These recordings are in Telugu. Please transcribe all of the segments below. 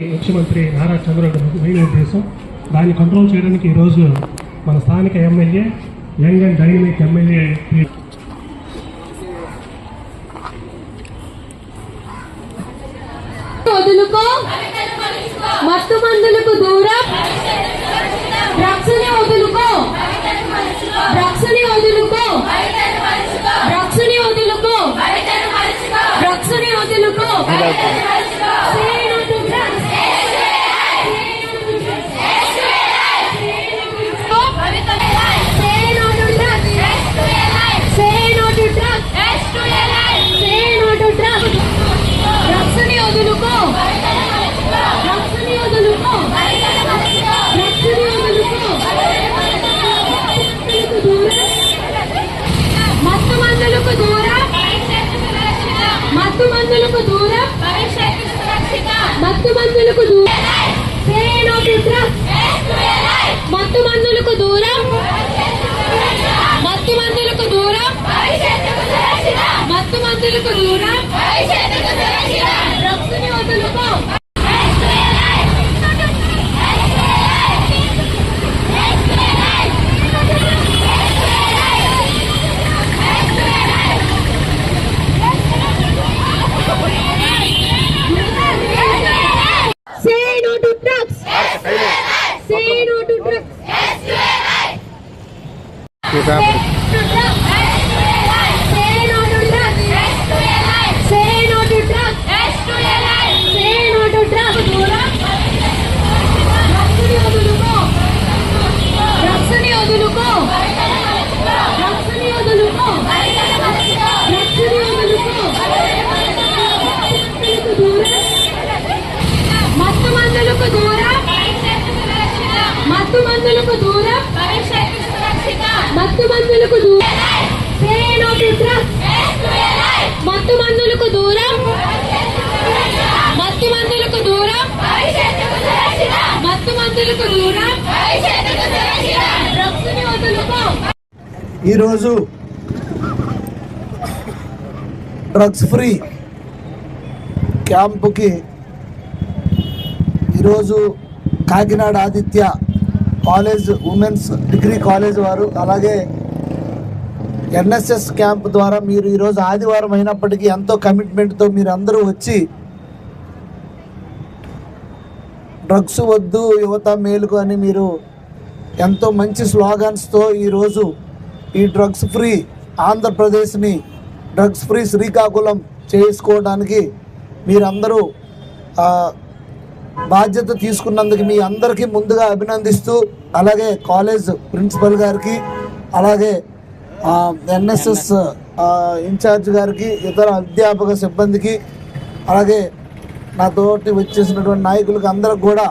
ముఖ్యమంత్రి నారా చంద్రబాబు మెయిన్ ఉద్దేశం. దాన్ని కంట్రోల్ చేయడానికి ఈరోజు మన స్థానిక MLA young and dynamic MLA వదులుకో మత్తు మందులకు దూరం. డ్రగ్స్ని వదులుకో డ్రగ్స్ని వదులుకో డ్రగ్స్ని వదులుకో డ్రగ్స్ వదులుకో. no to drugs. Say no to drugs. Yes, you are. మత్తు మందులకు దూరం. మత్తు మందులకు దూరం. మత్తు మందులకు దూరం. మత్తు మందులకు దూరం. ఈరోజు డ్రగ్స్ ఫ్రీ క్యాంపుకి ఈరోజు Kakinada Aditya college women's degree college వారు అలాగే ఎన్ఎస్ఎస్ క్యాంప్ ద్వారా మీరు ఈరోజు ఆదివారం అయినప్పటికీ ఎంతో కమిట్మెంట్తో మీరు అందరూ వచ్చి డ్రగ్స్ వద్దు యువత మేలుకు అని మీరు ఎంతో మంచి స్లోగన్స్తో ఈరోజు ఈ డ్రగ్స్ ఫ్రీ ఆంధ్రప్రదేశ్ని డ్రగ్స్ ఫ్రీ శ్రీకాకుళం చేసుకోవడానికి మీరందరూ బాధ్యత తీసుకున్నందుకు మీ అందరికీ ముందుగా అభినందిస్తూ అలాగే కాలేజ్ ప్రిన్సిపల్ గారికి అలాగే ఎన్ఎస్ఎస్ ఇన్ఛార్జ్ గారికి ఇతర అధ్యాపక సిబ్బందికి అలాగే నాతోటి వచ్చేసినటువంటి నాయకులకు అందరికి కూడా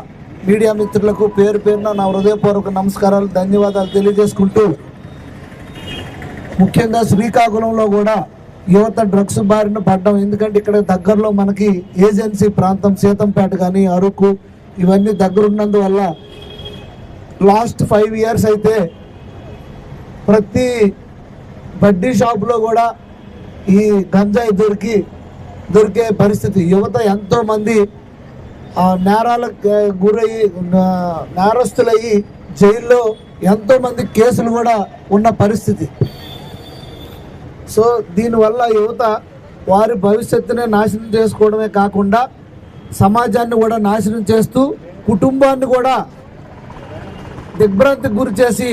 మీడియా మిత్రులకు పేరు పేరున నా హృదయపూర్వక నమస్కారాలు ధన్యవాదాలు తెలియజేసుకుంటూ ముఖ్యంగా శ్రీకాకుళంలో కూడా యువత డ్రగ్స్ బారిన పడ్డం. ఎందుకంటే ఇక్కడ దగ్గరలో మనకి ఏజెన్సీ ప్రాంతం సీతంపేట కానీ అరకు ఇవన్నీ దగ్గర ఉన్నందువల్ల లాస్ట్ ఫైవ్ ఇయర్స్ అయితే ప్రతి బడ్డీ షాప్లో కూడా ఈ గంజాయి దొరికి దొరికే పరిస్థితి. యువత ఎంతోమంది ఆ నేరాలకు గురయ్యి నేరస్తులయ్యి జైల్లో ఎంతోమంది కేసులు కూడా ఉన్న పరిస్థితి. సో దీనివల్ల యువత వారి భవిష్యత్తునే నాశనం చేసుకోవడమే కాకుండా సమాజాన్ని కూడా నాశనం చేస్తూ కుటుంబాన్ని కూడా దిగ్భ్రాంతికి గురి చేసి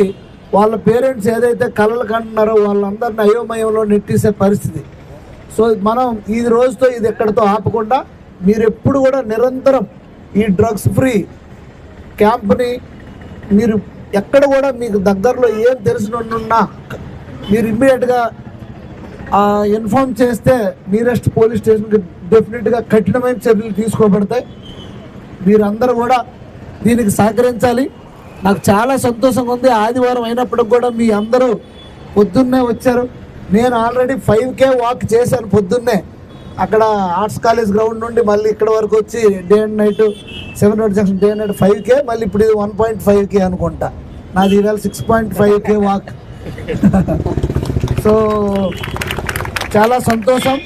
వాళ్ళ పేరెంట్స్ ఏదైతే కళలు కంటున్నారో వాళ్ళందరిని అయోమయంలో నెట్టేసే పరిస్థితి. సో మనం ఈ రోజుతో ఇది ఎక్కడితో ఆపకుండా మీరు ఎప్పుడు కూడా నిరంతరం ఈ డ్రగ్స్ ఫ్రీ క్యాంప్ని మీరు ఎక్కడ కూడా మీకు దగ్గరలో ఏం తెలిసినున్నా మీరు ఇమ్మీడియట్గా ఇన్ఫామ్ చేస్తే నియరెస్ట్ పోలీస్ స్టేషన్కి డెఫినెట్గా కఠినమైన చర్యలు తీసుకోబడతాయి. మీరందరూ కూడా దీనికి సహకరించాలి. నాకు చాలా సంతోషంగా ఉంది. ఆదివారం అయినప్పటికి కూడా మీ అందరూ పొద్దున్నే వచ్చారు. నేను ఆల్రెడీ ఫైవ్ కే వాక్ చేశాను పొద్దున్నే. అక్కడ ఆర్ట్స్ కాలేజ్ గ్రౌండ్ నుండి మళ్ళీ ఇక్కడ వరకు వచ్చి day and night seven road junction day and night five K మళ్ళీ ఇప్పుడు ఇది వన్ పాయింట్ ఫైవ్ కే అనుకుంటా. నాది ఇవాళ six point five K walk. So చాలా సంతోషం.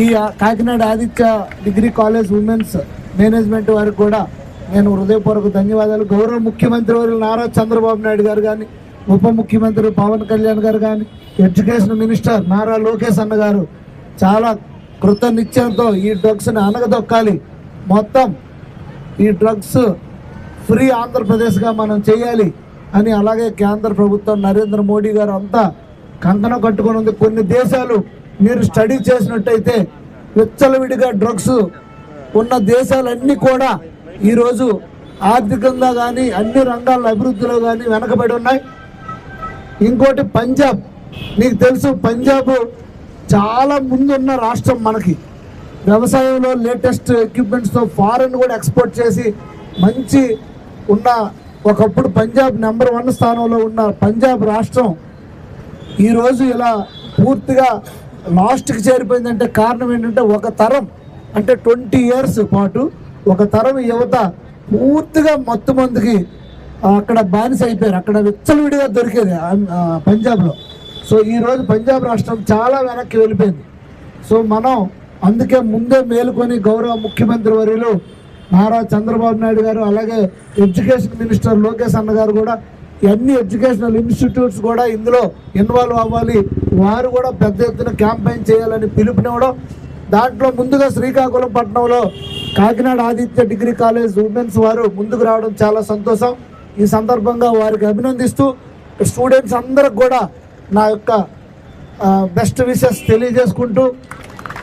ఈ Kakinada Aditya degree college women's management వారికి కూడా నేను హృదయపూర్వక ధన్యవాదాలు. గౌరవ ముఖ్యమంత్రి వారు నారా చంద్రబాబు నాయుడు గారు కానీ ఉప ముఖ్యమంత్రి పవన్ కళ్యాణ్ గారు కానీ ఎడ్యుకేషన్ మినిస్టర్ నారా లోకేష్ అన్న గారు చాలా కృతనిత్యంతో ఈ డ్రగ్స్ని అనగదొక్కాలి మొత్తం ఈ డ్రగ్స్ ఫ్రీ ఆంధ్రప్రదేశ్గా మనం చేయాలి అని అలాగే కేంద్ర ప్రభుత్వం నరేంద్ర మోడీ గారు అంతా కంకణం కట్టుకొని ఉంది. కొన్ని దేశాలు మీరు స్టడీ చేసినట్టయితే విచ్చలవిడిగా డ్రగ్స్ ఉన్న దేశాలన్నీ కూడా ఈరోజు ఆర్థికంగా కానీ అన్ని రంగాల అభివృద్ధిలో కానీ వెనకబడి ఉన్నాయి. ఇంకోటి పంజాబ్. నీకు తెలుసు పంజాబ్ చాలా ముందున్న రాష్ట్రం మనకి. వ్యవసాయంలో లేటెస్ట్ ఎక్విప్మెంట్స్తో ఫారెన్ కూడా ఎక్స్పోర్ట్ చేసి మంచి ఉన్న ఒకప్పుడు పంజాబ్ నెంబర్ వన్ స్థానంలో ఉన్న పంజాబ్ రాష్ట్రం ఈరోజు ఇలా పూర్తిగా లాస్ట్కి చేరిపోయిందంటే కారణం ఏంటంటే ఒక తరం అంటే ట్వంటీ ఇయర్స్ పాటు ఒక తరం యువత పూర్తిగా మత్తు మందుకి అక్కడ బానిస అయిపోయారు. అక్కడ విచ్చలవిడిగా దొరికేది పంజాబ్లో. సో ఈరోజు పంజాబ్ రాష్ట్రం చాలా వెనక్కి వెళ్ళిపోయింది. సో మనం అందుకే ముందే మేలుకొని గౌరవ ముఖ్యమంత్రి వర్యులు నారా చంద్రబాబు నాయుడు గారు అలాగే ఎడ్యుకేషన్ మినిస్టర్ లోకేష్ అన్న గారు కూడా అన్ని ఎడ్యుకేషనల్ ఇన్స్టిట్యూట్స్ కూడా ఇందులో ఇన్వాల్వ్ అవ్వాలి. వారు కూడా పెద్ద ఎత్తున క్యాంపెయిన్ చేయాలని పిలుపునివ్వడం. దాంట్లో ముందుగా శ్రీకాకుళం పట్టణంలో Kakinada Aditya degree college women's వారు ముందుకు రావడం చాలా సంతోషం. ఈ సందర్భంగా వారికి అభినందిస్తూ స్టూడెంట్స్ అందరికి కూడా నా యొక్క బెస్ట్ విషెస్ తెలియజేసుకుంటూ